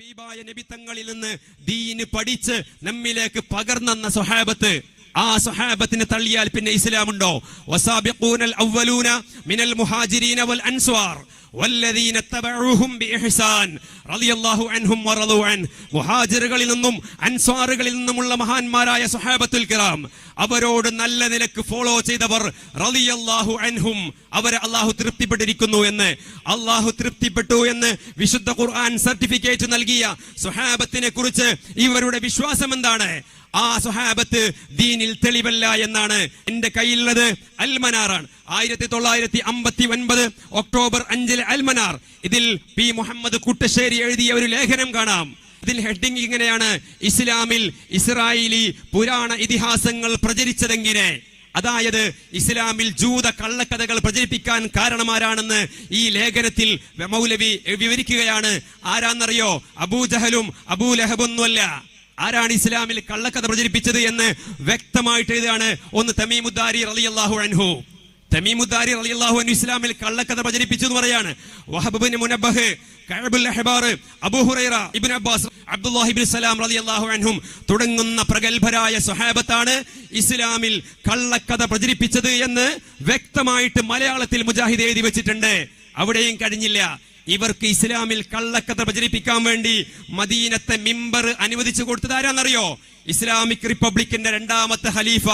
ഹബീബായ നബിത്തങ്ങളിൽ നിന്ന് ദീന് പഠിച്ച് നമ്മിലേക്ക് പകർന്നെന്ന സ്വഹാബത്ത് ആ സ്വഹാബത്തിനെ തള്ളിയാൽ പിന്നെ ഇസ്ലാമുണ്ടോ? വസാബിഖൂനൽ അവ്വലൂന മിനൽ മുഹാജിരീന വൽ അൻസ്വാർ. മുഹാജിറുകളിൽ നിന്നും അൻസ്വാറുകളിൽ നിന്നുമുള്ള മഹാന്മാരായ സുഹാബത്തുൽ കിറാം. അവരോട് നല്ല നിലയ്ക്ക് ഫോളോ ചെയ്തവർ റലിയല്ലാഹു അൻഹും. അവരെ അള്ളാഹു തൃപ്തിപ്പെട്ടിരിക്കുന്നു എന്ന്. അള്ളാഹു തൃപ്തിപ്പെട്ടു എന്ന് വിശുദ്ധ ഖുർആൻ സർട്ടിഫിക്കറ്റ് നൽകിയ സുഹാബത്തിനെ കുറിച്ച് ഇവരുടെ വിശ്വാസം എന്താണ്? ആ സുഹാബത്ത് ദീനിൽ തെളിവല്ല എന്നാണ് എന്റെ കയ്യിലുള്ളത്. അൽമനാറാണ്. ആയിരത്തി തൊള്ളായിരത്തി അമ്പത്തി ഒൻപത് ഒക്ടോബർ അഞ്ചിലെ അൽമനാർ. ഇതിൽ പി. മുഹമ്മദ് കുട്ടശ്ശേരി എഴുതിയ ഒരു ലേഖനം കാണാം. ഇതിൽ ഹെഡിങ് ഇങ്ങനെയാണ്. ഇസ്ലാമിൽ ഇസ്രായേലി പുരാണ ഇതിഹാസങ്ങൾ പ്രചരിച്ചതെങ്ങനെ? അതായത് ഇസ്ലാമിൽ ജൂത കള്ളക്കഥകൾ പ്രചരിപ്പിക്കാൻ കാരണമാരാണെന്ന് ഈ ലേഖനത്തിൽ മൗലവി വിവരിക്കുകയാണ്. ആരാന്നറിയോ? അബൂജഹലും അബൂലഹബൊന്നുമല്ല ആരാണ് ഇസ്ലാമിൽ കള്ളക്കഥ പ്രചരിപ്പിച്ചത് എന്ന് വ്യക്തമായിട്ട് എഴുതുകയാണ് ഒന്ന് തമീമുദ്ദാരി റളിയല്ലാഹു അൻഹു. തമീമുദ്ദാരി റളിയല്ലാഹു അൻഹു ഇസ്ലാമിൽ കള്ളക്കഥ പ്രചരിപ്പിച്ചു എന്ന് പറയാണ്. Wahb Munabbih Kaabul Ahbar Abu Huraira Ibn Abbas Abdullahi Salam റളിയല്ലാഹു അൻഹും തുടങ്ങുന്ന പ്രഗത്ഭരായ സ്വഹാബത്താണ് ഇസ്ലാമിൽ കള്ളക്കഥ പ്രചരിപ്പിച്ചത് എന്ന് വ്യക്തമായിട്ട് മലയാളത്തിൽ മുജാഹിദ് എഴുതി വെച്ചിട്ടുണ്ട്. അവിടെയും കഴിഞ്ഞില്ല. ഇവർക്ക് ഇസ്ലാമിൽ കള്ളക്കഥ പ്രചരിപ്പിക്കാൻ വേണ്ടി മദീനത്തെ മിമ്പർ അനുവദിച്ചു കൊടുത്തതാരാന്നറിയോ ഇസ്ലാമിക് റിപ്പബ്ലിക്കിന്റെ രണ്ടാമത്തെ ഖലീഫ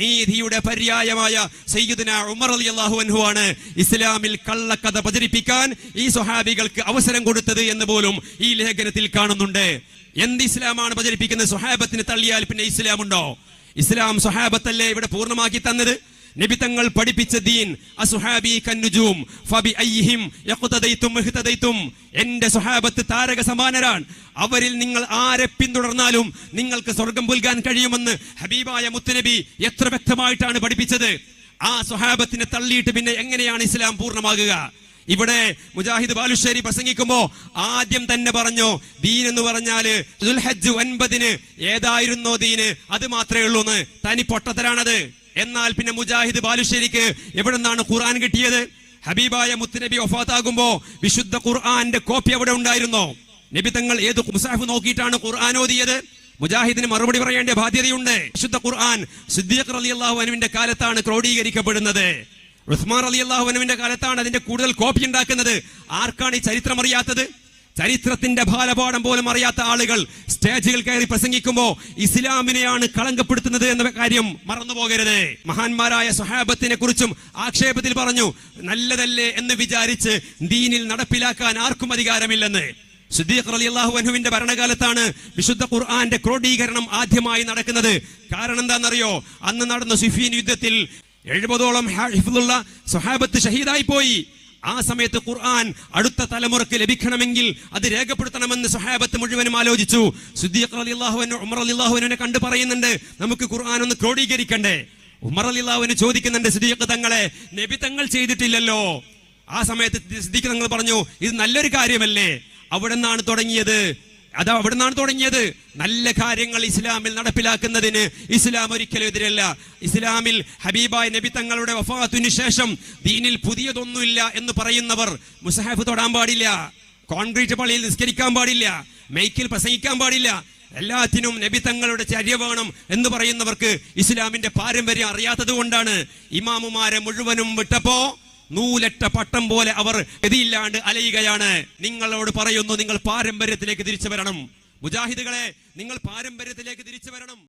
നീതിയുടെ പര്യായമായ സയ്യിദുന ഉമർ റളിയല്ലാഹു അൻഹു ആണ് ഇസ്ലാമിൽ കള്ളക്കഥ പ്രചരിപ്പിക്കാൻ ഈ സ്വഹാബികൾക്ക് അവസരം കൊടുത്തത് എന്ന് പോലും ഈ ലേഖനത്തിൽ കാണുന്നുണ്ട്. എന്ത് ഇസ്ലാമാണ് പ്രചരിപ്പിക്കുന്നത്? സ്വഹാബത്തിന് തള്ളിയാൽ പിന്നെ ഇസ്ലാം ഉണ്ടോ ഇസ്ലാം സ്വഹാബത്തല്ലേ ഇവിടെ പൂർണമാക്കി തന്നത്? നബിതങ്ങൾ പഠിപ്പിച്ച ദീൻ അസുഹാബി കന്നുജൂം ഫബി അയ്യഹിം യഖുതദൈതും ഇഹ്തദൈതും എന്റെ സുഹാബത്ത് താരക സമാനരാണ്. അവരിൽ നിങ്ങൾ ആരെ പിന്തുടർന്നാലും നിങ്ങൾക്ക് സ്വർഗം പുൽകാൻ കഴിയുമെന്ന് ഹബീബായ മുത്തുനബി എത്ര വ്യക്തമായിട്ടാണ് പഠിപ്പിച്ചത്. ആ സ്വഹാബത്തിനെ തള്ളിയിട്ട് പിന്നെ എങ്ങനെയാണ് ഇസ്ലാം പൂർണമാകുക? ഇവിടെ മുജാഹിദ് ബാലുശ്ശേരി പ്രസംഗിക്കുമ്പോ ആദ്യം തന്നെ പറഞ്ഞു ദീൻ എന്ന് പറഞ്ഞാൽ ദുൽഹജ്ജ് ഒൻപതിന് ഏതായിരുന്നോ ദീന്? അത് മാത്രമേ ഉള്ളൂ എന്ന് തനി പൊട്ടത്തരാണത്. എന്നാൽ പിന്നെ മുജാഹിദ് ബാലുശ്ശേരിക്ക് എവിടെ നിന്നാണ് ഖുർആൻ കിട്ടിയത്? ഹബീബായ മുത്തുനബി ഒഫാത്താകുമ്പോ വിശുദ്ധ ഖുർആന്റെ കോപ്പി അവിടെ ഉണ്ടായിരുന്നോ? നബി തങ്ങൾ ഏത് മുസാഫ് നോക്കിയിട്ടാണ് ഖുർആൻ ഓതിയത്? മുജാഹിദിന് മറുപടി പറയേണ്ട ബാധ്യതയുണ്ട്. വിശുദ്ധ ഖുർആൻ സിദ്ദീഖ് റളിയല്ലാഹു അൻഹുവിന്റെ കാലത്താണ് ക്രോഡീകരിക്കപ്പെടുന്നത്. ഉസ്മാൻ അലി അള്ളാഹുവിന്റെ കാലത്താണ് അതിന്റെ കൂടുതൽ കോപ്പി ഉണ്ടാക്കുന്നത്. ആർക്കാണ് ഈ ചരിത്രം അറിയാത്തത്? ചരിത്രത്തിന്റെ ബാലപാഠം പോലും അറിയാത്ത ആളുകൾ സ്റ്റേജുകൾ കയറി പ്രസംഗിക്കുമ്പോ ഇസ്ലാമിനെയാണ് കളങ്കപ്പെടുത്തുന്നത് എന്ന കാര്യം മറന്നുപോകരുത്. മഹാന്മാരായ സ്വഹാബത്തിനെ കുറിച്ചും ആക്ഷേപത്തിൽ പറഞ്ഞു നല്ലതല്ലേ എന്ന് വിചാരിച്ച് ദീനിൽ നടപ്പിലാക്കാൻ ആർക്കും അധികാരമില്ലെന്ന്. സിദ്ദീഖ് റളിയല്ലാഹു അൻഹുവിന്റെ ഭരണകാലത്താണ് വിശുദ്ധ ഖുർആന്റെ ക്രോഡീകരണം ആദ്യമായി നടക്കുന്നത്. കാരണം എന്താണെന്നറിയോ? അന്ന് നടന്ന സുഫീൻ യുദ്ധത്തിൽ എഴുപതോളം ഹിഫുള്ള സ്വഹാബത്ത് ഷഹീദായി പോയി ആ സമയത്ത് ഖുർആൻ അടുത്ത തലമുറയ്ക്ക് ലഭിക്കണമെങ്കിൽ അത് രേഖപ്പെടുത്തണമെന്ന് സഹാബത്ത് മുഴുവനും ആലോചിച്ചു. സുദ്ദീഖ് റളിയല്ലാഹു അൻഹു ഉമർ റളിയല്ലാഹു അൻഹുനെ കണ്ടു പറയുന്നുണ്ട് നമുക്ക് ഖുർആൻ ഒന്ന് ക്രോഡീകരിക്കണ്ടേ? ഉമർ റളിയല്ലാഹുവിന് ചോദിക്കുന്നുണ്ട് സിദ്ദീഖ് തങ്ങളെ നബി തങ്ങൾ ചെയ്തിട്ടില്ലല്ലോ? ആ സമയത്ത് സിദ്ദീഖ് തങ്ങൾ പറഞ്ഞു ഇത് നല്ലൊരു കാര്യമല്ലേ? അവിടെ നിന്നാണ് തുടങ്ങിയത്? അത് അവിടെ നിന്നാണ് തുടങ്ങിയത്. നല്ല കാര്യങ്ങൾ ഇസ്ലാമിൽ നടപ്പിലാക്കുന്നതിന് ഇസ്ലാം ഒരിക്കലും എതിരല്ല. ഇസ്ലാമിൽ ഹബീബായ് നബി തങ്ങളുടെ വഫാത്തിനു ശേഷം ദീനിൽ പുതിയതൊന്നുമില്ല എന്ന് പറയുന്നവർ മുസഹാഫ് തൊടാൻ പാടില്ല. കോൺക്രീറ്റ് പള്ളിയിൽ നിസ്കരിക്കാൻ പാടില്ല. മൈക്കിൽ പ്രസംഗിക്കാൻ പാടില്ല. എല്ലാത്തിനും നബി തങ്ങളുടെ ചര്യ വേണം എന്ന് പറയുന്നവർക്ക് ഇസ്ലാമിന്റെ പാരമ്പര്യം അറിയാത്തത് കൊണ്ടാണ് ഇമാമുമാരെ മുഴുവനും വിട്ടപ്പോ നൂലറ്റ പട്ടം പോലെ അവർ ഗതിയില്ലാണ്ട് അലയുകയാണ്. നിങ്ങളോട് പറയുന്നു നിങ്ങൾ പാരമ്പര്യത്തിലേക്ക് തിരിച്ചു വരണം. മുജാഹിദുകളെ നിങ്ങൾ പാരമ്പര്യത്തിലേക്ക് തിരിച്ചു വരണം.